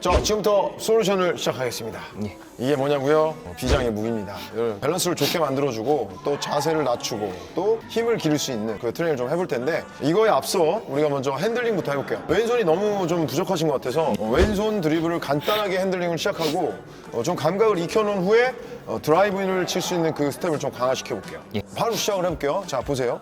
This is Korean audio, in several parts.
자, 지금부터 솔루션을 시작하겠습니다. 이게 뭐냐고요? 어, 비장의 무기입니다. 밸런스를 좋게 만들어주고 또 자세를 낮추고 또 힘을 기를 수 있는 그 트레이닝을 좀 해볼 텐데 이거에 앞서 우리가 먼저 핸들링부터 해볼게요. 왼손이 너무 좀 부족하신 것 같아서 어, 왼손 드리블을 간단하게 핸들링을 시작하고 어, 좀 감각을 익혀놓은 후에 어, 드라이브인을 칠 수 있는 그 스텝을 좀 강화시켜 볼게요. 바로 시작을 해볼게요. 자, 보세요.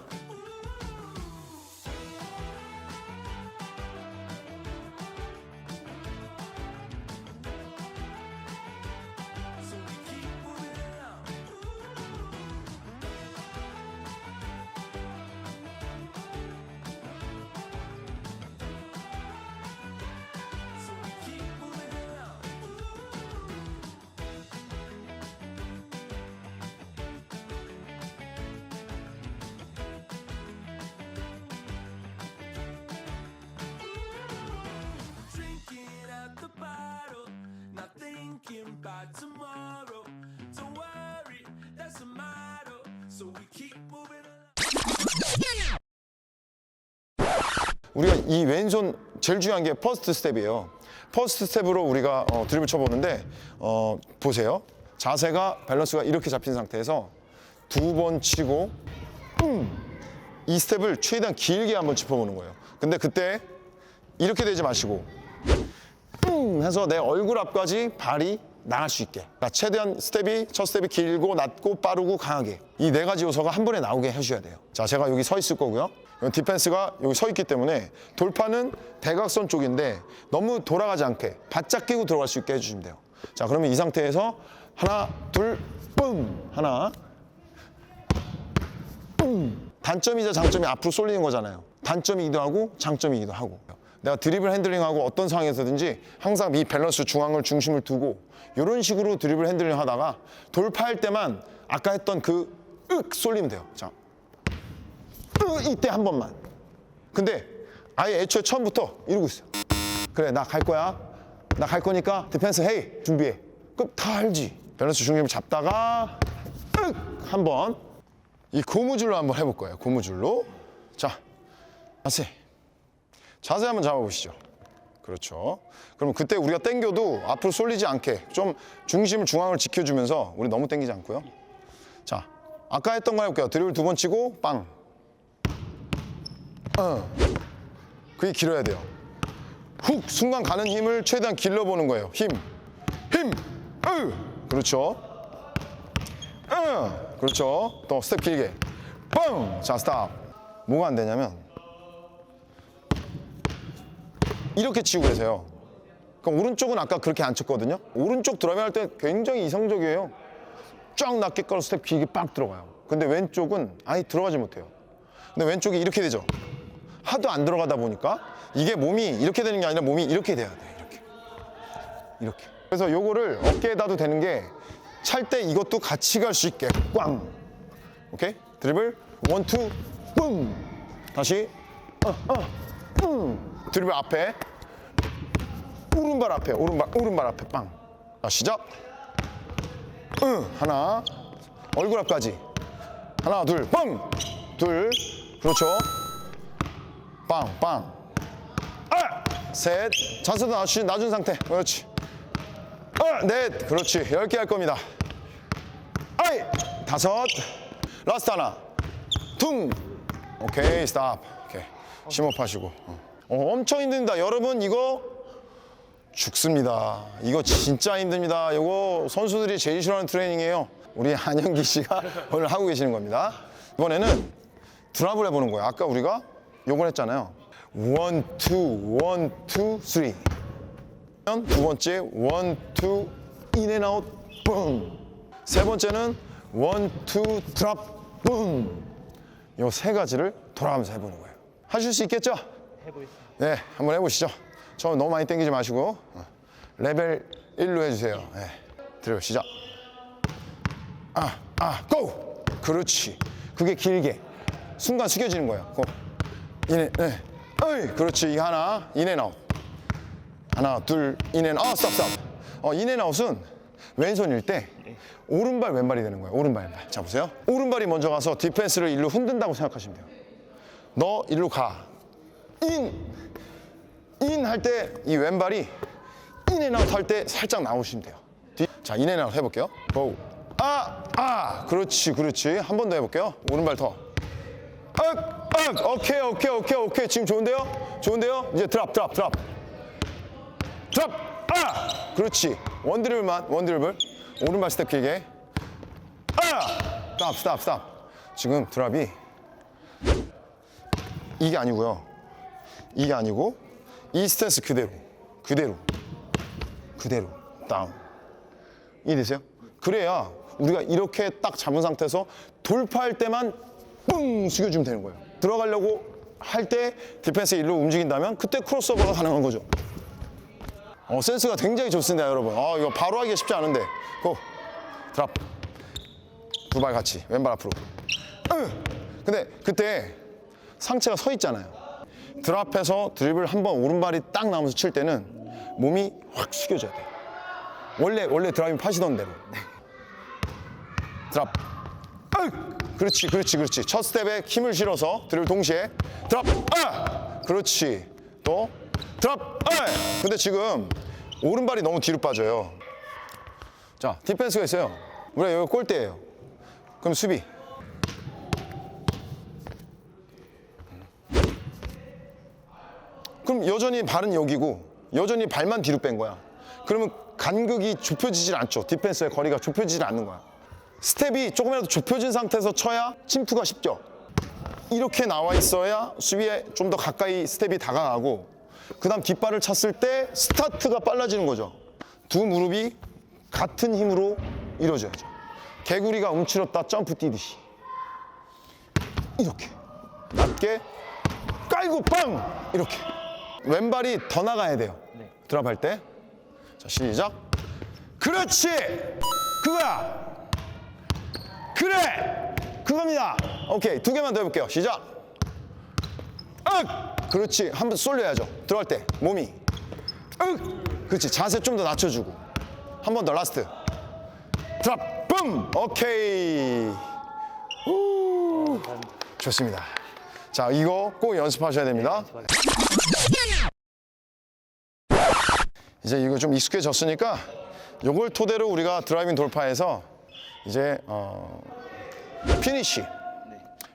우리가 이 왼손 제일 중요한 게 퍼스트 스텝이에요. 퍼스트 스텝으로 우리가 어, 드립을 쳐보는데 어, 보세요. 자세가 밸런스가 이렇게 잡힌 상태에서 두 번 치고 음, 이 스텝을 최대한 길게 한번 짚어보는 거예요. 근데 그때 이렇게 되지 마시고 음 해서 내 얼굴 앞까지 발이 나갈 수 있게. 그러니까 최대한 스텝이 첫 스텝이 길고 낮고 빠르고 강하게 이 네 가지 요소가 한 번에 나오게 해주셔야 돼요. 자, 제가 여기 서 있을 거고요. 디펜스가 여기 서 있기 때문에 돌파는 대각선 쪽인데 너무 돌아가지 않게 바짝 끼고 들어갈 수 있게 해주시면 돼요. 자, 그러면 이 상태에서 하나, 둘, 뿜 하나, 단점이자 장점이 앞으로 쏠리는 거잖아요. 단점이기도 하고 장점이기도 하고. 내가 드리블 핸들링하고 어떤 상황에서든지 항상 이 밸런스 중앙을 중심을 두고 이런 식으로 드리블 핸들링 하다가 돌파할 때만 아까 했던 그 윽 쏠리면 돼요. 자, 으 이때 한 번만. 근데 아예 애초에 처음부터 이러고 있어요. 그래 나 갈 거야. 나 갈 거니까 디펜스 헤이 준비해. 그럼 다 알지. 밸런스 중심을 잡다가 윽 한 번. 이 고무줄로 한번 해볼 거예요. 고무줄로. 자, 자세. 자세 한번 잡아보시죠. 그렇죠. 그럼 그때 우리가 당겨도 앞으로 쏠리지 않게 좀 중심을 중앙을 지켜주면서 우리 너무 당기지 않고요. 자, 아까 했던 거 해볼게요. 드리블 두 번 치고 빵. 어. 그게 길어야 돼요. 훅 순간 가는 힘을 최대한 길러보는 거예요. 힘, 힘, 으. 그렇죠. 응. 그렇죠. 또 스텝 길게. 뻥! 자, 스탑. 뭐가 안 되냐면 이렇게 치고 계세요. 그럼 오른쪽은 아까 그렇게 안 쳤거든요. 오른쪽 드라이브 할 때 굉장히 이상적이에요. 쫙 낮게 깔아 스텝 길게 빡 들어가요. 근데 왼쪽은 아예 들어가지 못해요. 근데 왼쪽이 이렇게 되죠. 하도 안 들어가다 보니까 이게 몸이 이렇게 되는 게 아니라 몸이 이렇게 돼야 돼. 이렇게. 이렇게. 그래서 요거를 어깨에다도 되는 게 찰 때 이것도 같이 갈 수 있게 꽝. 오케이? 드리블 원, 투, 뿜. 다시 어, 어, 뿜. 드리블 앞에 오른발 앞에 오른발 오른발 앞에 빵. 자, 시작. 응, 하나. 얼굴 앞까지. 하나, 둘, 빵. 둘. 그렇죠. 빵, 빵. 아! 셋. 자세도 낮춘, 낮은 상태. 그렇지. 아, 넷. 그렇지. 열 개 할 겁니다. 아이. 다섯. 라스트 하나. 퉁. 오케이. 스탑. 심호흡하시고. 어. 어, 엄청 힘듭니다. 여러분, 이거 죽습니다. 이거 진짜 힘듭니다. 이거 선수들이 제일 싫어하는 트레이닝이에요. 우리 한영기 씨가 오늘 하고 계시는 겁니다. 이번에는 드랍을 해보는 거예요. 아까 우리가 요걸 했잖아요. 원, 투, 원, 투, 쓰리. 두 번째 원, 투, 인 앤 아웃, 뿡. 세 번째는 원, 투, 드랍, 뿡. 요 세 가지를 돌아가면서 해보는 거예요. 하실 수 있겠죠? 해보겠습니다. 네, 한번 해보시죠. 저 너무 많이 당기지 마시고 어, 레벨 1로 해주세요. 네, 들어 시작. 아, 아, 고! 그렇지. 그게 길게 순간 숙여지는 거예요. 고. 인앤, 네. 어이, 그렇지. 이 하나, 인앤아웃. 하나, 둘, 인앤, 아, 스탑, 스탑. 어, 인앤아웃은 왼손일 때 오른발, 왼발이 되는 거예요. 오른발, 왼발. 자, 보세요. 오른발이 먼저 가서 디펜스를 일로 흔든다고 생각하시면 돼요. 너 일로 가. 인! 인 할 때 이 왼발이 인앤아웃 할 때 살짝 나오시면 돼요. 뒤- 자, 인앤아웃 해볼게요. 고. 아, 아, 그렇지, 그렇지. 한 번 더 해볼게요. 오른발 더. 악, 악, 오케이, 오케이, 오케이, 오케이. 지금 좋은데요? 좋은데요? 이제 드랍, 드랍, 드랍. 드랍, 아, 그렇지. 원드리블만, 원드리블. 오른발 스텝 길게. 아, 스탑, 스탑, 스탑. 지금 드랍이 이게 아니고요. 이게 아니고 이 스탠스 그대로, 그대로, 그대로 다운. 이해되세요? 그래야 우리가 이렇게 딱 잡은 상태에서 돌파할 때만 뿡 숙여주면 되는 거예요. 들어가려고 할 때 디펜스 일로 움직인다면 그때 크로스오버가 가능한 거죠. 어, 센스가 굉장히 좋습니다, 여러분. 아, 이거 바로 하기가 쉽지 않은데. 고, 드랍. 두 발 같이, 왼발 앞으로. 으! 근데 그때 상체가 서 있잖아요. 드랍해서 드립을 한번 오른발이 딱 나오면서 칠 때는 몸이 확 숙여져야 돼요. 원래 원래 드라이빙 파시던 대로. 드랍. 으! 그렇지, 그렇지, 그렇지. 첫 스텝에 힘을 실어서 드립을 동시에 드랍. 아! 그렇지. 또 드랍. 아! 근데 지금 오른발이 너무 뒤로 빠져요. 자, 디펜스가 있어요. 우리가 여기 골대예요. 그럼 수비. 그럼 여전히 발은 여기고 여전히 발만 뒤로 뺀 거야. 그러면 간극이 좁혀지질 않죠. 디펜스의 거리가 좁혀지질 않는 거야. 스텝이 조금이라도 좁혀진 상태에서 쳐야 침투가 쉽죠. 이렇게 나와 있어야 수비에 좀 더 가까이 스텝이 다가가고 그다음 뒷발을 찼을 때 스타트가 빨라지는 거죠. 두 무릎이 같은 힘으로 이루어져야죠. 개구리가 움츠렸다 점프 뛰듯이 이렇게 낮게 깔고 빵 이렇게 왼발이 더 나가야 돼요. 드랍할 때. 자 시작. 그렇지. 그거야. 그래. 그겁니다. 오케이 두 개만 더 해볼게요. 시작. 윽. 그렇지. 한 번 쏠려야죠. 들어갈 때 몸이. 윽. 그렇지. 자세 좀 더 낮춰주고. 한 번 더 라스트. 드랍. 뿜. 오케이. 우. 좋습니다. 자 이거 꼭 연습하셔야 됩니다. 이제 이거 좀 익숙해졌으니까 이걸 토대로 우리가 드라이빙 돌파해서 이제 어, 피니시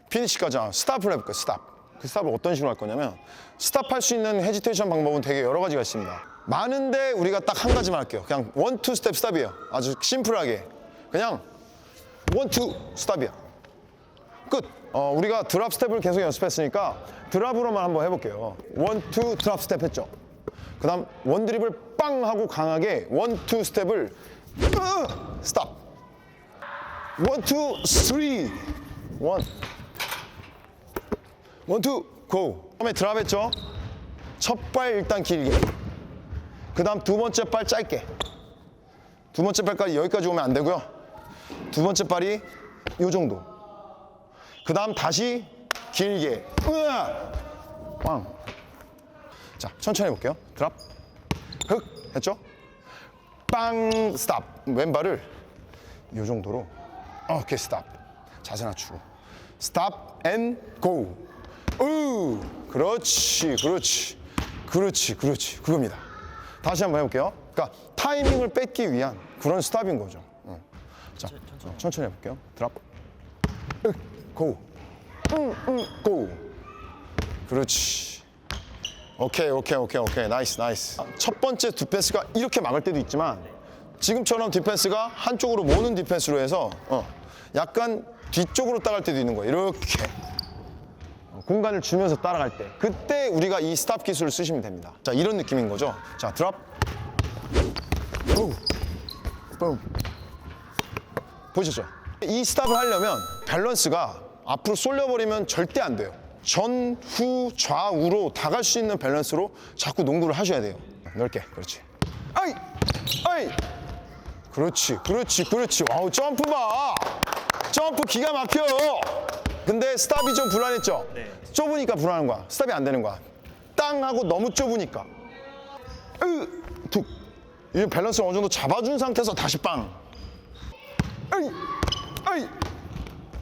피니시까지 아, 스탑을 해볼게요 스탑. 그 스탑을 어떤 식으로 할 거냐면 스탑할 수 있는 헤지테이션 방법은 되게 여러 가지가 있습니다. 많은데 우리가 딱 한 가지만 할게요. 그냥 원 투 스텝 스탑이에요. 아주 심플하게. 그냥 원 투 스탑이야 끝. 어, 우리가 드랍 스텝을 계속 연습했으니까 드랍으로만 한번 해볼게요. 원, 투, 드랍 스텝 했죠. 그 다음 원 드립을 빵 하고 강하게 원, 투 스텝을 으, 스탑. 원, 투, 쓰리. 원. 원, 투, 고. 처음에 드랍 했죠. 첫 발 일단 길게. 그 다음 두 번째 발 짧게. 두 번째 발까지 여기까지 오면 안 되고요. 두 번째 발이 요 정도. 그 다음 다시 길게. 으아! 빵. 자 천천히 해볼게요. 드랍. 흑. 했죠? 빵 스탑. 왼발을 이 정도로 오케이 스탑. 자세 낮추고. 스탑 앤 고. 으! 그렇지 그렇지. 그렇지 그렇지. 그겁니다. 다시 한번 해볼게요. 그러니까 타이밍을 뺏기 위한 그런 스탑인 거죠. 어. 자 어, 천천히 해볼게요. 드랍 고. 응, 응, 고. 그렇지. 오케이, 오케이, 오케이, 오케이. 나이스, 나이스. 첫 번째 디펜스가 이렇게 막을 때도 있지만 지금처럼 디펜스가 한쪽으로 모는 디펜스로 해서 어, 약간 뒤쪽으로 따라갈 때도 있는 거예요. 이렇게. 어, 공간을 주면서 따라갈 때. 그때 우리가 이 스탑 기술을 쓰시면 됩니다. 자, 이런 느낌인 거죠. 자, 드랍. 오. 뿜. 보셨죠? 이 스탑을 하려면 밸런스가 앞으로 쏠려버리면 절대 안 돼요. 전, 후, 좌우로 다 갈 수 있는 밸런스로 자꾸 농구를 하셔야 돼요. 넓게, 그렇지. 아이! 아이! 그렇지, 그렇지, 그렇지. 와우, 점프 봐! 점프 기가 막혀! 근데 스탑이 좀 불안했죠? 좁으니까 불안한 거야. 스탑이 안 되는 거야. 땅 하고 너무 좁으니까. 으, 툭. 이 밸런스를 어느 정도 잡아준 상태에서 다시 빵. 아이, 아이.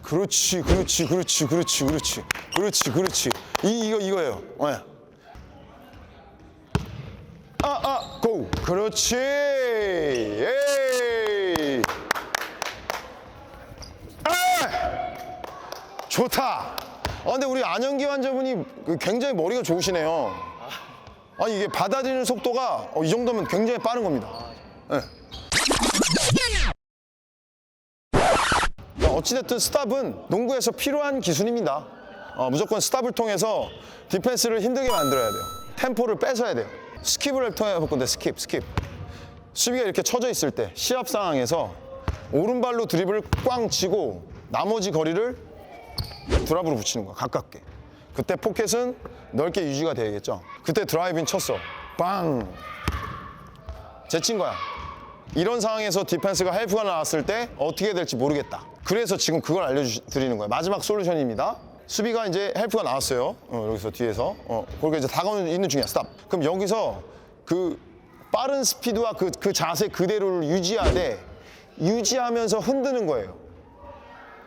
그렇지, 그렇지, 그렇지, 그렇지, 그렇지, 그렇지, 그렇지. 이 이거 이거예요. 네. 아, 아, 고. 그렇지. 에이. 아! 좋다. 아, 근데 우리 안영기 환자분이 그 굉장히 머리가 좋으시네요. 아니, 이게 받아들이는 속도가 어, 이 정도면 굉장히 빠른 겁니다. 예. 어찌됐든 스탑은 농구에서 필요한 기술입니다. 어, 무조건 스탑을 통해서 디펜스를 힘들게 만들어야 돼요. 템포를 뺏어야 돼요. 스킵을 통해 볼 건데 스킵, 스킵. 수비가 이렇게 쳐져 있을 때 시합 상황에서 오른발로 드립을 꽝 치고 나머지 거리를 드랍으로 붙이는 거야 가깝게 그때 포켓은 넓게 유지가 돼야겠죠 그때 드라이브인 쳤어 빵 제친 거야 이런 상황에서 디펜스가 헬프가 나왔을 때 어떻게 될지 모르겠다. 그래서 지금 그걸 알려드리는 거예요. 마지막 솔루션입니다. 수비가 이제 헬프가 나왔어요. 어, 여기서 뒤에서. 어, 그렇게 이제 다가오는 있는 중이야. 스탑. 그럼 여기서 그 빠른 스피드와 그, 그 자세 그대로를 유지하되 유지하면서 흔드는 거예요.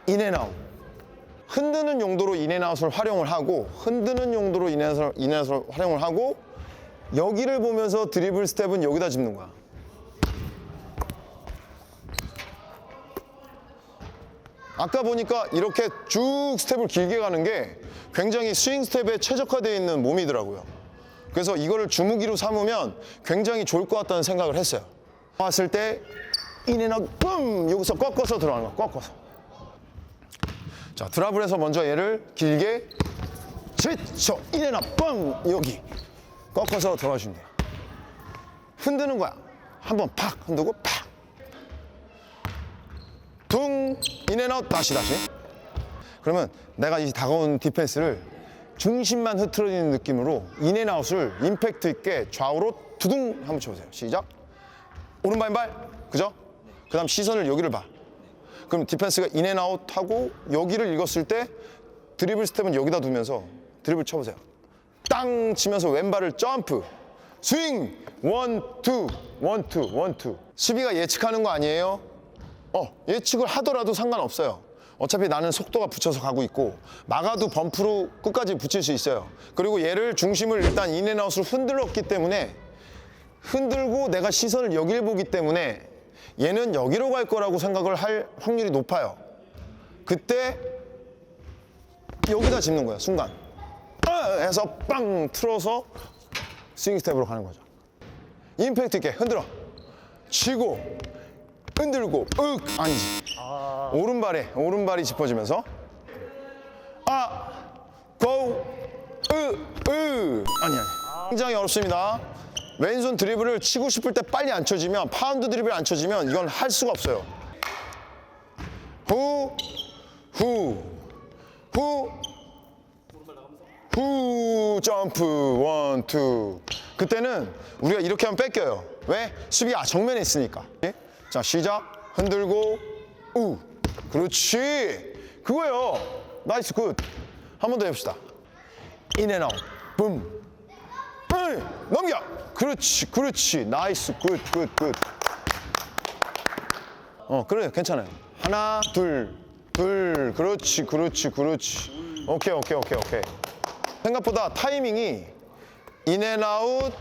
인앤아웃 흔드는 용도로 인앤아웃을 활용을 하고 흔드는 용도로 인앤아웃을, 활용을 하고 여기를 보면서 드리블 스텝은 여기다 짚는 거야 아까 보니까 이렇게 쭉 스텝을 길게 가는 게 굉장히 스윙 스텝에 최적화되어 있는 몸이더라고요. 그래서 이거를 주무기로 삼으면 굉장히 좋을 것 같다는 생각을 했어요. 왔을 때 인앤아웃 뿜 여기서 꺾어서 들어가는 거야. 꺾어서. 자 드랍을 해서 먼저 얘를 길게 제쳐 인앤아웃 뿜 여기 꺾어서 들어가 주면 돼요. 흔드는 거야. 한번 팍 흔들고 팍 둥 인앤아웃 다시 다시. 그러면 내가 이 다가온 디펜스를 중심만 흐트러지는 느낌으로 인앤아웃을 임팩트 있게 좌우로 두둥 한번 쳐보세요. 시작. 오른발 왼발. 그죠? 그 다음 시선을 여기를 봐. 그럼 디펜스가 인앤아웃 하고 여기를 읽었을 때 드리블 스텝은 여기다 두면서 드리블 쳐보세요. 땅 치면서 왼발을 점프. 스윙. 원투. 원투. 원투. 수비가 예측하는 거 아니에요? 어, 예측을 하더라도 상관없어요. 어차피 나는 속도가 붙여서 가고 있고 막아도 범프로 끝까지 붙일 수 있어요. 그리고 얘를 중심을 일단 인앤아웃으로 흔들었기 때문에 흔들고 내가 시선을 여길 보기 때문에 얘는 여기로 갈 거라고 생각을 할 확률이 높아요. 그때 여기다 짚는 거야 순간. 아! 해서 빵 틀어서 스윙 스텝으로 가는 거죠. 임팩트 있게 흔들어. 치고 흔들고 윽 아니지 오른발에 오른발이 짚어지면서. 아고으으! 아니 아니. 굉장히 어렵습니다. 왼손 드리블을 치고 싶을 때 빨리 안 쳐지면 파운드 드리블 안 쳐지면 이건 할 수가 없어요. 후 후 후 후 점프. 원 투. 그때는 우리가 이렇게 하면 뺏겨요. 왜? 수비가 정면에 있으니까. 예? 자 시작. 흔들고 우. 그렇지. 그거요. 나이스 굿. 한 번 더 해봅시다. 인앤 아웃 붐. 에이, 넘겨. 그렇지 그렇지. 나이스 굿 굿 굿. 어 그래 괜찮아요. 하나 둘 둘. 그렇지 그렇지 그렇지. 오케이 오케이 오케이 오케이. 생각보다 타이밍이 인앤아웃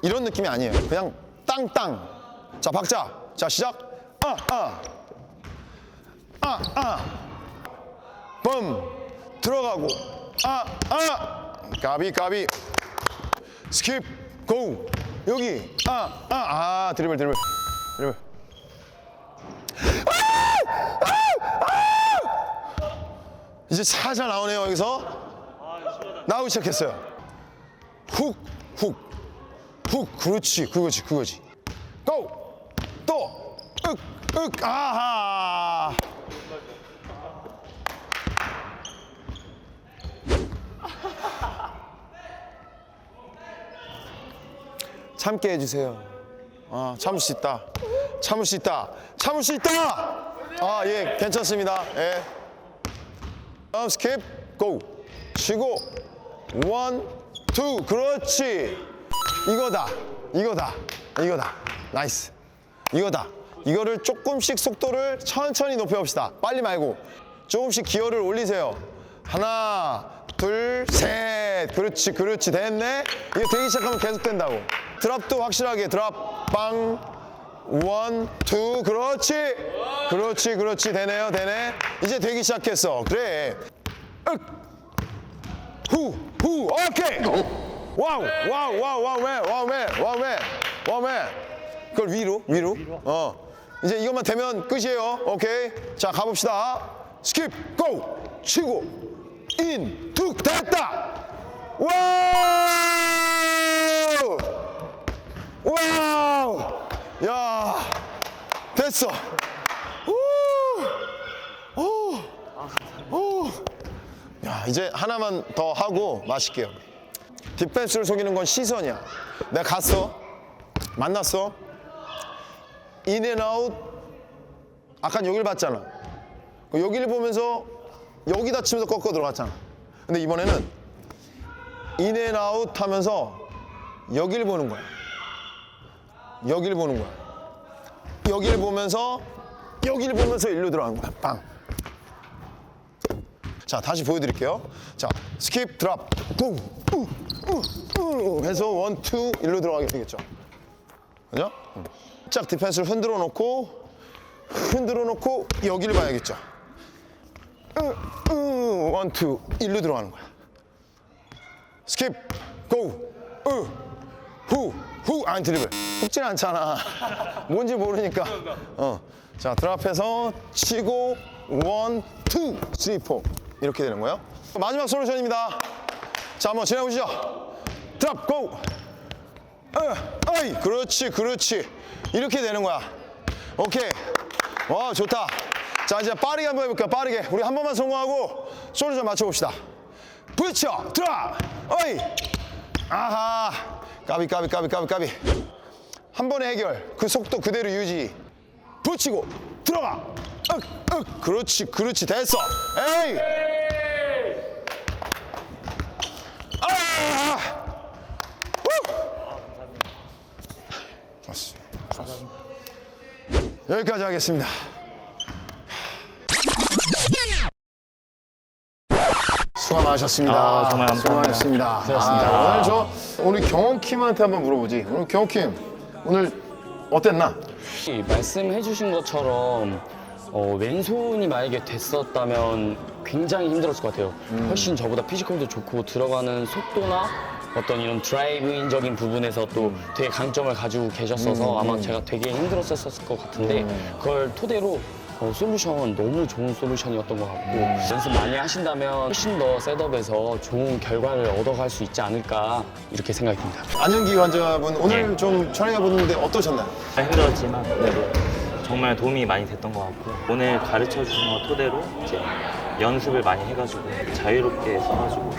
이런 느낌이 아니에요. 그냥 땅땅. 자 박자 자 시작. 아 아 아 아 범 들어가고. 아아. 까비 까비. 스킵. 고. 여기. 아아아 아, 아, 드리블 드리블. 드리블. 이제 살살 나오네요 여기서. 나오기 시작했어요. 훅 훅. 훅 그렇지 그거지 그거지. 고! 또! 윽! 윽! 아하! 참게 해주세요. 아, 참을 수 있다. 참을 수 있다. 참을 수 있다! 아, 예, 괜찮습니다. 예. 다음 스킵, 고! 쉬고, 원, 투, 그렇지! 이거다. 이거다. 이거다. 나이스. 이거다. 이거를 조금씩 속도를 천천히 높여봅시다. 빨리 말고. 조금씩 기어를 올리세요. 하나, 둘, 셋. 그렇지, 그렇지. 됐네? 이거 되기 시작하면 계속 된다고. 드랍도 확실하게 드랍 빵 원, 투, 그렇지, 그렇지, 그렇지, 되네요, 되네. 이제 되기 시작했어. 그래. 윽, 후, 후, 오케이. 와우, 와우, 와우, 와우, 맨, 와우, 맨, 와우, 맨, 와우, 맨. 그걸 위로, 위로. 어. 이제 이것만 되면 끝이에요. 오케이. 자, 가봅시다. 스킵, 고! 치고, 인, 툭, 됐다! 와우! 와우! 야, 됐어. 오! 오! 오! 야, 이제 하나만 더 하고 마실게요. 디펜스를 속이는 건 시선이야. 내가 갔어. 만났어. 인앤아웃. 아까 여길 봤잖아. 그 여기를 보면서 여기다 치면서 꺾어 들어갔잖아. 근데 이번에는 인앤아웃 하면서 여기를 보는 거야. 여기를 보는 거야. 여기를 보면서 여기를 보면서 일로 들어가는 거야. 빵. 자 다시 보여드릴게요. 자 스킵 드랍 뿡 우, 우, 우 해서 원 투 일로 들어가게 되겠죠. 그죠? 짝 디펜스를 흔들어 놓고 흔들어 놓고 여기를 봐야겠죠. 원투 일로 들어가는 거야. 스킵 고 후후안 드리블 훅진 않잖아. 뭔지 모르니까. 어. 자 드랍해서 치고 원, 투, 쓰리, 포 이렇게 되는 거예요. 마지막 솔루션입니다. 자 한번 진행해 보시죠. 드랍 고. 어, 어이 그렇지 그렇지 이렇게 되는 거야. 오케이. 와 좋다. 자 이제 빠르게 한번 해볼게요. 빠르게. 우리 한 번만 성공하고 솔루션 맞춰봅시다. 붙여 드랍 어이. 아하. 까비 까비 까비 까비 까비. 한 번에 해결. 그 속도 그대로 유지. 붙이고. 들어가 윽, 윽. 그렇지 그렇지. 됐어. 에이. 아 후. 좋았어 좋았어 여기까지 하겠습니다 수고 많으셨습니다. 아, 정말 감사합니다. 수고하셨습니다. 수고하셨습니다. 아, 오늘 저 우리 경호킴한테 한번 물어보지. 오늘 경호킴 오늘 어땠나? 이 말씀해주신 것처럼 어, 왼손이 만약에 됐었다면 굉장히 힘들었을 것 같아요. 훨씬 저보다 피지컬도 좋고 들어가는 속도나 어떤 이런 드라이브인적인 부분에서 또 되게 강점을 가지고 계셨어서 아마 제가 되게 힘들었었을 것 같은데 그걸 토대로 어, 솔루션 너무 좋은 솔루션이었던 것 같고 연습 많이 하신다면 훨씬 더 셋업에서 좋은 결과를 얻어갈 수 있지 않을까 이렇게 생각이 듭니다. 안영기 환자분 오늘 예. 좀 촬영해 보는데 어떠셨나요? 힘들었지만 그래도 정말 도움이 많이 됐던 것 같고 오늘 가르쳐 주신 거 토대로 이제 연습을 많이 해가지고 자유롭게 써가지고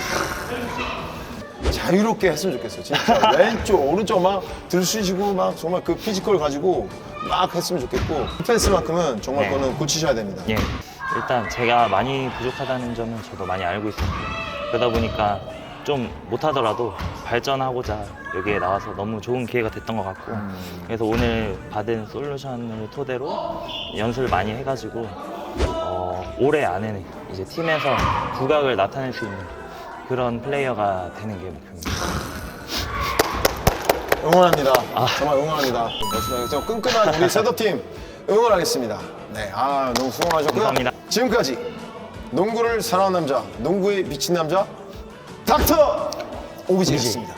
자유롭게 했으면 좋겠어요. 진짜 왼쪽 오른쪽 막 들쑤시고 막 정말 그 피지컬 가지고 막 했으면 좋겠고 디펜스만큼은 정말 네. 그거는 고치셔야 됩니다. 예 일단 제가 많이 부족하다는 점은 저도 많이 알고 있었고 그러다 보니까 좀 못하더라도 발전하고자 여기에 나와서 너무 좋은 기회가 됐던 것 같고 그래서 오늘 받은 솔루션을 토대로 연습을 많이 해가지고 어, 올해 안에는 이제 팀에서 부각을 나타낼 수 있는 그런 플레이어가 되는 게 목표입니다. 응원합니다. 아. 정말 응원합니다. 멋있다. 저 끈끈한 우리 셋업팀 응원하겠습니다. 네, 아 너무 수고하셨고요. 감사합니다. 지금까지 농구를 사랑하는 남자, 농구에 미친 남자 닥터 오비제였습니다.